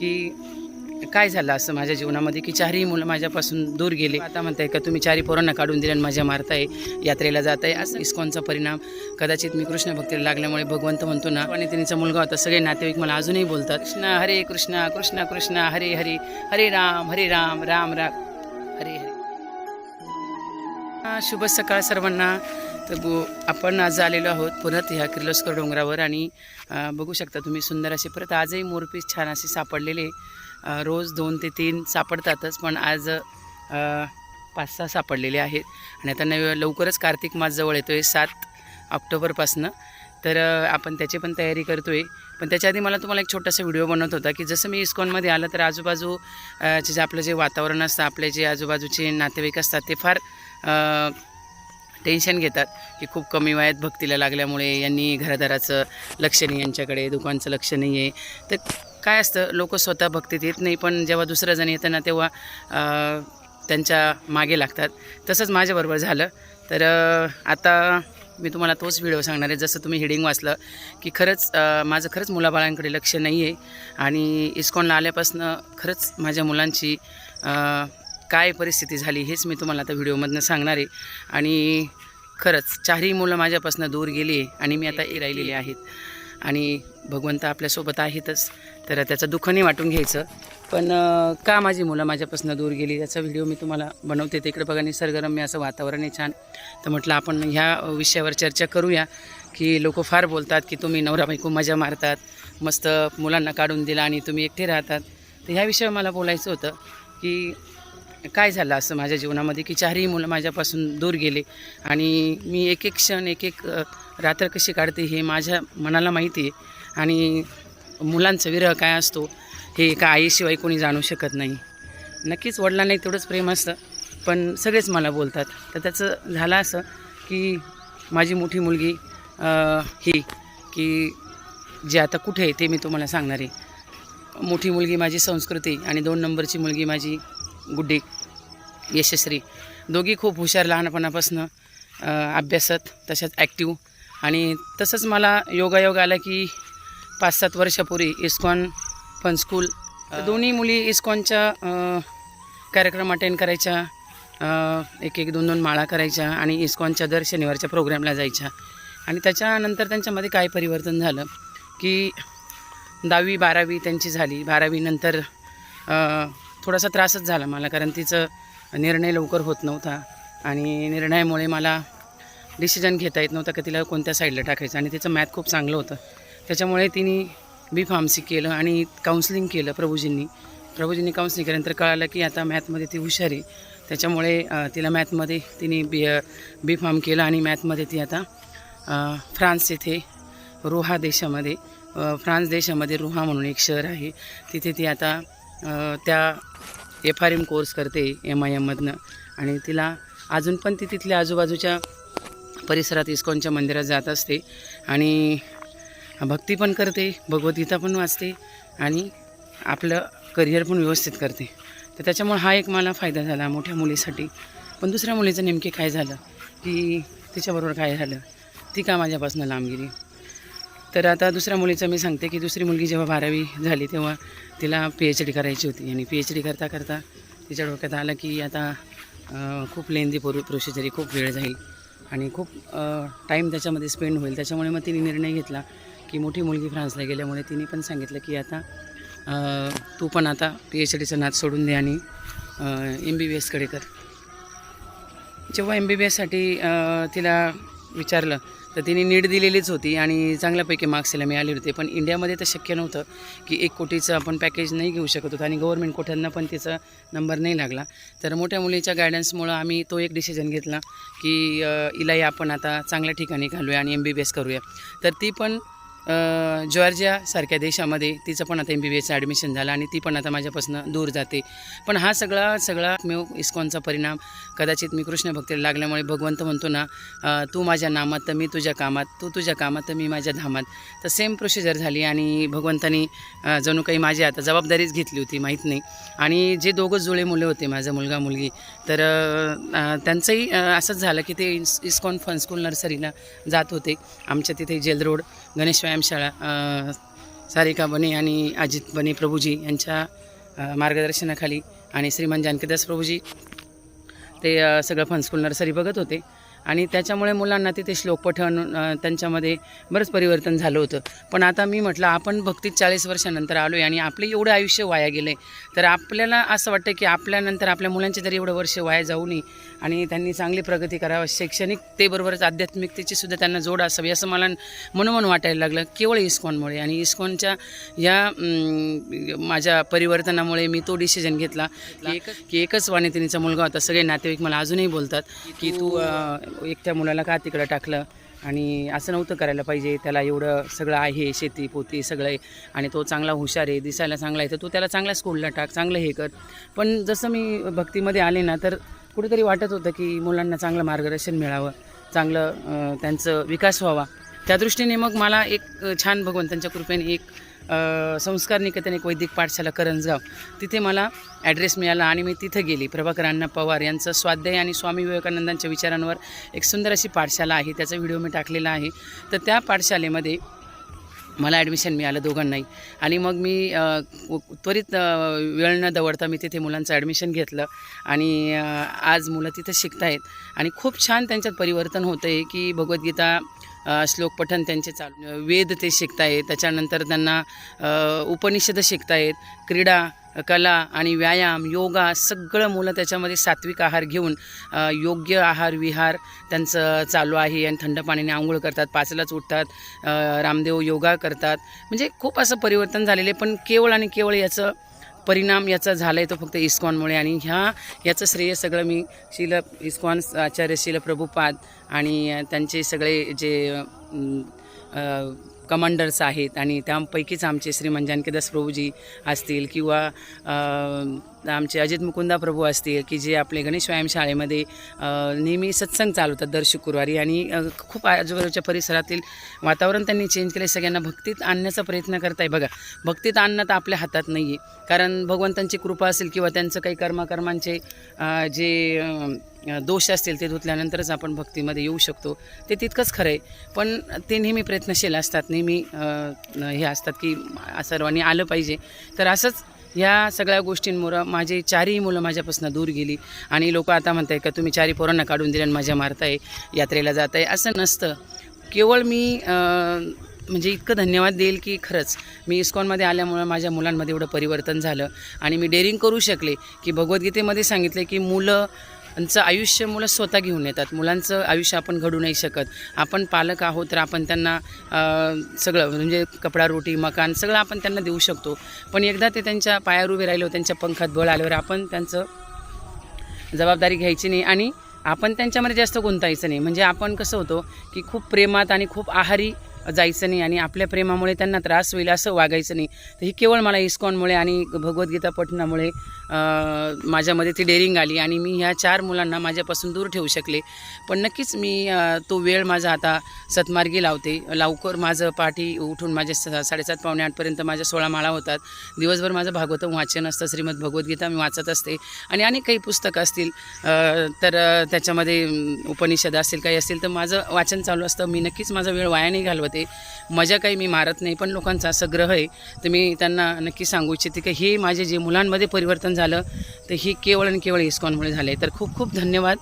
की काय झालं असं माझ्या जीवनामध्ये? की चारही मुलं माझ्यापासून दूर गेले. आता म्हणताय का तुम्ही चारही पोरांना काढून दिले आणि माझ्या मारताय यात्रेला जात आहे असं इस्कॉनचा परिणाम. कदाचित मी कृष्ण भक्तीला लागल्यामुळे भगवंत म्हणतो ना आणि त्यांचा मुलगा होता सगळे नातेवाईक मला अजूनही बोलतात कृष्ण हरे कृष्ण कृष्ण कृष्ण हरे हरे हरे राम हरे राम राम राम हरे हरे. शुभ सकाळ सर्वांना. तर आपण आज आलेलो आहोत परत ह्या किर्लोस्कर डोंगरावर आणि बघू शकता तुम्ही सुंदर असे परत आजही मोरपीस छान असे सापडलेले रोज दोन ते तीन सापडतातच पण आज पाच सहा सापडलेले आहेत. आणि आता नव लवकरच कार्तिक मास जवळ येतो आहे सात ऑक्टोबरपासनं तर आपण त्याची पण तयारी करतो आहे पण त्याच्या आधी मला तुम्हाला एक छोटासा व्हिडिओ बनवत होता की जसं मी इस्कॉनमध्ये आलं तर आजूबाजूचे जे आपलं जे वातावरण असतं आपले जे आजूबाजूचे नातेवाईक असतात ते फार टेन्शन घेतात की खूप कमी वयात भक्तीला लागल्यामुळे यांनी घरादाराचं लक्ष नाही यांच्याकडे दुकानचं लक्ष नाही आहे तर काय असतं लोक स्वतः भक्तीत येत नाही पण जेव्हा दुसरं जण येताना तेव्हा त्यांच्या मागे लागतात. तसंच माझ्याबरोबर झालं. तर आता मी तुम्हाला तोच व्हिडिओ सांगणार आहे. जसं तुम्ही हिडिंग वाचलं की खरंच माझं खरंच मुलाबाळांकडे लक्ष नाही आहे आणि इस्कॉनला आल्यापासनं खरंच माझ्या मुलांची काय परिस्थिती झाली हेच मी तुम्हाला आता व्हिडिओमधनं सांगणार आहे. आणि खरंच चारही मुलं माझ्यापासून दूर गेली आणि मी आता ए राहिलेली आहेत. आणि भगवंत आपल्यासोबत आहेतच तर त्याचं दुःख नाही वाटून घ्यायचं. पण का माझी मुलं माझ्यापासून दूर गेली याचा व्हिडिओ मी तुम्हाला बनवते. तिकडे बघा निसर्गरम्य असं वातावरण आहे छान. तर म्हटलं आपण ह्या विषयावर चर्चा करूया की लोक फार बोलतात की तुम्ही नवरा बायको मजा मारतात मस्त मुलांना काढून दिला आणि तुम्ही एकटे राहतात. तर ह्या विषयावर मला बोलायचं होतं की काय झालं असं माझ्या जीवनामध्ये की चारही मुलं माझ्यापासून दूर गेले आणि मी एक एक क्षण एक एक रात्र कशी काढते हे माझ्या मनाला माहिती आहे. आणि मुलांचा विरह काय असतो हे एका आईशिवाय कोणी जाणू शकत नाही. नक्कीच वडिलांना तेवढंच प्रेम असतं पण सगळेच मला बोलतात. तर त्याचं झालं असं की माझी मोठी मुलगी ही की जी आता कुठे आहे ते मी तुम्हाला सांगणार आहे. मोठी मुलगी माझी संस्कृती आणि दोन नंबरची मुलगी माझी गुड्डी यशस्वी दोघी खूप हुशार लहानपणापासून अभ्यासात तशाच ॲक्टिव्ह आणि तसंच मला योगायोग आला की पाच सात वर्षापूर्वी इस्कॉन फन स्कूल दोन्ही मुली इस्कॉनच्या कार्यक्रम अटेंड करायच्या एक एक दोन दोन माळा करायच्या आणि इस्कॉनच्या दर शनिवारच्या प्रोग्रामला जायच्या. आणि त्याच्यानंतर त्यांच्यामध्ये काय परिवर्तन झालं की दहावी बारावी त्यांची झाली. बारावीनंतर थोडासा त्रासच झाला मला कारण तिचं निर्णय लवकर होत नव्हता. आणि निर्णयामुळे मला डिसिजन घेता येत नव्हता की तिला कोणत्या साईडला टाकायचं. आणि तिचं मॅथ खूप चांगलं होतं. त्याच्यामुळे तिने बी फार्मसी केलं आणि काउन्सिलिंग केलं प्रभूजींनी. प्रभूजींनी काउन्सिलिंग केल्यानंतर कळालं की आता मॅथमध्ये ती हुशार आहे. त्याच्यामुळे तिला मॅथमध्ये तिने बी बी फार्म केलं आणि मॅथमध्ये ती आता फ्रान्स येथे रोहा देशामध्ये फ्रान्स देशामध्ये रोहा म्हणून एक शहर आहे. तिथे ती आता त्या एफ आर एम कोर्स करते एम आय एममधनं आणि तिला अजून पण ती तिथल्या आजूबाजूच्या परिसरात इस्कॉनच्या मंदिरात जात असते. आणि भक्ती पण करते भगवद्गीता पण वाचते आणि आपलं करिअर पण व्यवस्थित करते. तर त्याच्यामुळे हा एक मला फायदा झाला मोठ्या मुलीसाठी. पण दुसऱ्या मुलीचं नेमके काय झालं? की तिच्याबरोबर काय झालं? ती का माझ्यापासून लांब गेली? तर आता दुसऱ्या मुलीचं मी सांगते की दुसरी मुलगी जेव्हा बारावी झाली तेव्हा तिला पी एच डी करायची होती. आणि पी एच डी करता करता तिच्या डोक्यात आलं की आता खूप लेंदी प्रो प्रोसिजरी खूप वेळ जाईल. आणि खूप टाईम त्याच्यामध्ये स्पेंड होईल. त्याच्यामुळे मग तिने निर्णय घेतला की मोठी मुलगी फ्रान्सला गेल्यामुळे तिने पण सांगितलं की आता तू पण आता पी एच डीचं नाच सोडून दे आणि एम बी बी एसकडे कर. जेव्हा एम बी बी एससाठी तिला विचारलं तर तिने नीट दिलेलीच होती आणि चांगल्यापैकी मार्क्स तिला मिळाले होते. पण इंडियामध्ये तर शक्य नव्हतं की एक कोटीचं आपण पॅकेज नाही घेऊ शकत होतो आणि गव्हर्मेंट कोठ्यांना पण तिचा नंबर नाही लागला. तर मोठ्या मुलीच्या गायडन्समुळं आम्ही तो एक डिसिजन घेतला की इलाही आपण आता चांगल्या ठिकाणी घालूया आणि एम बी बी एस करूया. तर ती पण जॉर्जियासारख्या देशामध्ये तिचं पण आता एम बी बी एसचं ॲडमिशन झालं आणि ती पण आता माझ्यापासून दूर जाते. पण हा सगळा सगळा मेव इस्कॉनचा परिणाम कदाचित मी कृष्ण भक्तीला लागल्यामुळे भगवंत म्हणतो ना तू माझ्या नामात तर मी तुझ्या कामात तू तुझ्या कामात तर मी माझ्या धामात. तर सेम प्रोसिजर झाली आणि भगवंतानी जणू काही माझी आता जबाबदारीच घेतली होती माहीत नाही. आणि जे दोघं जुळे मुले होते माझा मुलगा मुलगी तर त्यांचंही असंच झालं की ते इस इस्कॉन फन स्कूल नर्सरीला जात होते. आमच्या तिथे जेल रोड गणेश व्यायामशाळा सारिका बने आणि अजित बने प्रभूजी यांच्या मार्गदर्शनाखाली आणि श्रीमान जानकीदास प्रभूजी ते सगळं फन स्कूल नर्सरी बघत होते. आणि त्याच्यामुळे मुलांना तिथे श्लोक पठण त्यांच्यामध्ये बरंच परिवर्तन झालं होतं. पण आता मी म्हटलं आपण भक्तीत चाळीस वर्षानंतर आलो आहे आणि आपलं एवढं आयुष्य वाया गेलं आहे तर आपल्याला असं वाटतं की आपल्यानंतर आपल्या मुलांचे जरी एवढं वर्ष वाया जाऊ नये आणि त्यांनी चांगली प्रगती करावं. शैक्षणिक ते बरोबरच आध्यात्मिकतेची सुद्धा त्यांना जोड असावी असं मला मनोमन वाटायला लागलं. केवळ इस्कॉनमुळे. आणि इस्कॉनच्या या माझ्या परिवर्तनामुळे मी तो डिसिजन घेतला. की एकच वाणितिनीचा मुलगा होता. सगळे नातेवाईक मला अजूनही बोलतात की तू एकट्या मुलाला का तिकडं टाकलं? आणि असं नव्हतं करायला पाहिजे. त्याला एवढं सगळं आहे शेती पोती सगळं आहे. आणि तो चांगला हुशार आहे दिसायला चांगला आहे. तर तू त्याला चांगल्या स्कूलला टाक चांगलं हे कर. पण जसं मी भक्तीमध्ये आले ना तर कुठेतरी वाटत होतं की मुलांना चांगलं मार्गदर्शन मिळावं चांगलं त्यांचं विकास व्हावा. त्या दृष्टीने मग मला एक छान भगवंतांच्या कृपेने एक संस्कार निकेतन एक वैदिक पाठशाला करंजगाव तिथे मला ॲड्रेस मिळाला आणि मी तिथं गेली. प्रभाकर अण्णा पवार यांचं स्वाध्याय आणि स्वामी विवेकानंदांच्या विचारांवर एक सुंदर अशी पाठशाला आहे त्याचा व्हिडिओ मी टाकलेला आहे. तर त्या पाठशालेमध्ये मला ॲडमिशन मिळालं दोघांनाही. आणि मग मी त्वरित वेळ न दवडता मी तिथे मुलांचं ॲडमिशन घेतलं. आणि आज मुलं तिथं आहेत आणि खूप छान त्यांच्यात परिवर्तन होतं आहे की भगवद्गीता श्लोक पठन त्यांचे चालू वेद ते शिकतायत त्याच्यानंतर त्यांना उपनिषदं उपनिषद शिकतायत क्रीडा कला आणि व्यायाम योगा सगळं मुलं त्याच्यामध्ये सात्विक आहार घेऊन योग्य आहार विहार त्यांचं चालू आहे आणि थंड पाण्याने आंघोळ करतात पाचलाच उठतात रामदेव योगा करतात. म्हणजे खूप असं परिवर्तन झालेलं आहे पण केवळ आणि केवळ याचं परिणाम याचा झाला आहे तो फक्त इस्कॉनमुळे आणि ह्या याचं श्रेय सगळं मी शिल इस्कॉन आचार्य शिल प्रभुपाद आणि त्यांचे सगळे जे कमांडर्स आहेत आणि त्यापैकीच आमचे श्रीमान जानकीदास प्रभूजी असतील किंवा आमचे अजित मुकुंदा प्रभू असतील की जे आपले गणेश व्यायाम शाळेमध्ये नेहमी सत्संग चालवतात दर शुक्रवारी आणि खूप आजूबाजूच्या परिसरातील वातावरण त्यांनी चेंज केले सगळ्यांना भक्तीत आणण्याचा प्रयत्न करताय. बघा भक्तीत आणणं तर आपल्या हातात नाही आहे कारण भगवंतांची कृपा असेल किंवा त्यांचं काही कर्माकर्मांचे जे दोष असतील ते धुतल्यानंतरच आपण भक्तीमध्ये येऊ शकतो. ते तितकंच खरं आहे. पण ते नेहमी प्रयत्नशील असतात. नेहमी हे असतात की सर्वांनी आलं पाहिजे. तर असंच ह्या सगळ्या गोष्टींमुळं माझी चारही मुलं माझ्यापासून दूर गेली. आणि लोक आता म्हणताय का तुम्ही चारही पोरांना काढून दिले आणि मजा मारताय यात्रेला जात आहे असं नसतं. केवळ मी म्हणजे इतकं धन्यवाद देईल की खरंच मी इस्कॉनमध्ये आल्यामुळं माझ्या मुलांमध्ये एवढं परिवर्तन झालं. आणि मी डेअरिंग करू शकले की भगवद्गीतेमध्ये सांगितले की मुलं त्यांचं आयुष्य मुलं स्वतः घेऊन येतात. मुलांचं आयुष्य आपण घडू नाही शकत. आपण पालक आहोत तर आपण त्यांना सगळं म्हणजे कपडा रोटी मकान सगळं आपण त्यांना देऊ शकतो. पण एकदा ते त्यांच्या पायावर उभे राहिलो त्यांच्या पंखात बळ आल्यावर आपण त्यांचं जबाबदारी घ्यायची नाही आणि आपण त्यांच्यामध्ये जास्त गुंतायचं नाही. म्हणजे आपण कसं होतो की खूप प्रेमात आणि खूप आहारी जायचं नाही आणि आपल्या प्रेमामुळे त्यांना त्रास होईल असं वागायचं नाही. तर ही केवळ मला इस्कॉनमुळे आणि भगवद्गीता पठणामुळे माझ्यामध्ये ती डेअरिंग आली आणि मी ह्या चार मुलांना माझ्यापासून दूर ठेवू शकले. पण नक्कीच मी तो वेळ माझा आता सतमार्गी लावते. लवकर माझं पाठी उठून माझे स- साडेसात पावणे आठपर्यंत माझ्या सोळा माळा होतात. दिवसभर माझं भागवतम वाचन असतं श्रीमद भगवद्गीता मी वाचत असते. आणि अनेक काही पुस्तकं असतील तर त्याच्यामध्ये उपनिषद असतील काही असतील तर माझं वाचन चालू असतं. मी नक्कीच माझा वेळ वाया नाही घालवते. मजा काही मी मारत नाही पण लोकांचा असं ग्रह आहे. तर मी त्यांना नक्की सांगू इच्छिते की हे माझे जे मुलांमध्ये परिवर्तन झालं तर ही केवळ आणि केवळ इस्कॉनमुळे झाले. तर खूप खूप धन्यवाद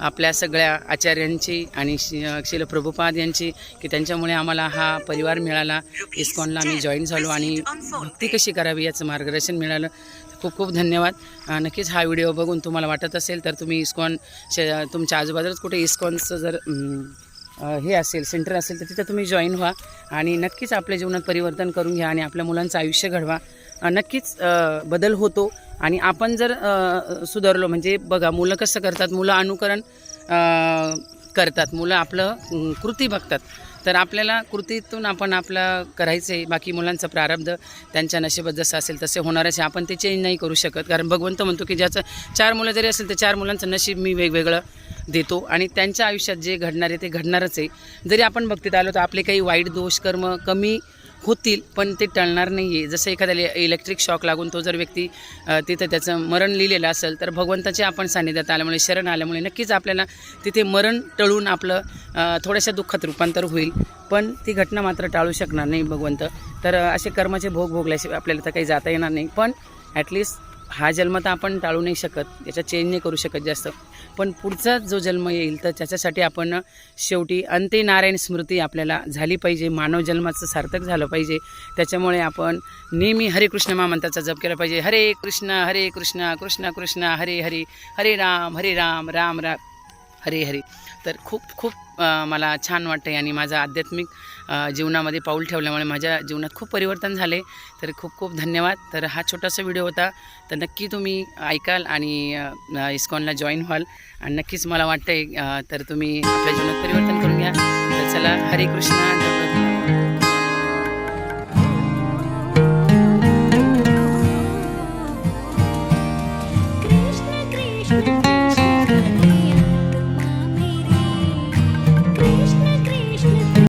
आपल्या सगळ्या आचार्यांची आणि शिल प्रभुपाद यांची की त्यांच्यामुळे आम्हाला हा परिवार मिळाला. इस्कॉनला आम्ही जॉईन झालो आणि भक्ती कशी करावी याचं मार्गदर्शन मिळालं. खूप खूप धन्यवाद. नक्कीच हा व्हिडिओ बघून तुम्हाला वाटत असेल तर तुम्ही इस्कॉन श तुमच्या आजूबाजूलाच कुठे इस्कॉनचं जर हे असेल सेंटर असेल तर तिथं तुम्ही जॉईन व्हा. आणि नक्कीच आपल्या जीवनात परिवर्तन करून घ्या आणि आपल्या मुलांचं आयुष्य घडवा. नक्कीच बदल होतो. आणि आपण जर सुधारलो म्हणजे बघा मुलं कसं करतात? मुलं अनुकरण करतात. मुलं आपलं कृती बघतात. तर आपल्याला कृतीतून आपण आपलं करायचं आहे बाकी मुलांचं प्रारब्ध त्यांच्या नशिबात जसं असेल तसे होणारच आहे आपण ते चेंज नाही करू शकत. कारण भगवंत म्हणतो की ज्याचं चार मुलं जरी असेल तर चार मुलांचं नशीब मी वेगवेगळं देतो. आणि त्यांच्या आयुष्यात जे घडणार आहे ते घडणारच आहे. जरी आपण भक्तीत आलो तर आपले काही वाईट दोष कर्म कमी होतील पण ते टळणार नाही आहे जसं एखाद्याला इलेक्ट्रिक शॉक लागून तो जर व्यक्ती तिथं त्याचं मरण लिहिलेलं असेल तर भगवंताचे आपण सान्निध्यात आल्यामुळे शरण आल्यामुळे नक्कीच आपल्याला तिथे मरण टळून आपलं थोड्याशा दुःखात रूपांतर होईल. पण ती घटना मात्र टाळू शकणार नाही भगवंत. तर असे कर्माचे भोग भोगल्याशिवाय आपल्याला तर काही जाता येणार नाही. पण ॲटलिस्ट हा जन्म तर आपण टाळू नाही शकत याचा चेंज नाही करू शकत जास्त. पण पुढचा जो जन्म येईल तर त्याच्यासाठी आपण शेवटी अंते नारायण स्मृती आपल्याला झाली पाहिजे. मानव जन्माचं सार्थक झालं पाहिजे. त्याच्यामुळे आपण नेहमी हरे कृष्ण महामंत्राचा जप केला पाहिजे. हरे कृष्ण हरे कृष्ण कृष्ण कृष्ण हरे हरे हरे राम हरे राम राम राम. हरे हरे. तर खूप खूप मला छान वाटतं आहे आणि माझा आध्यात्मिक जीवनामध्ये पाऊल ठेवल्यामुळे माझ्या जीवनात खूप परिवर्तन झाले. तर खूप खूप धन्यवाद. तर हा छोटासा व्हिडिओ होता. तर नक्की तुम्ही ऐकाल आणि इस्कॉनला जॉईन व्हाल. आणि नक्कीच मला वाटतं आहे तर तुम्ही आपल्या जीवनात परिवर्तन करून घ्या. तर चला हरे कृष्णा.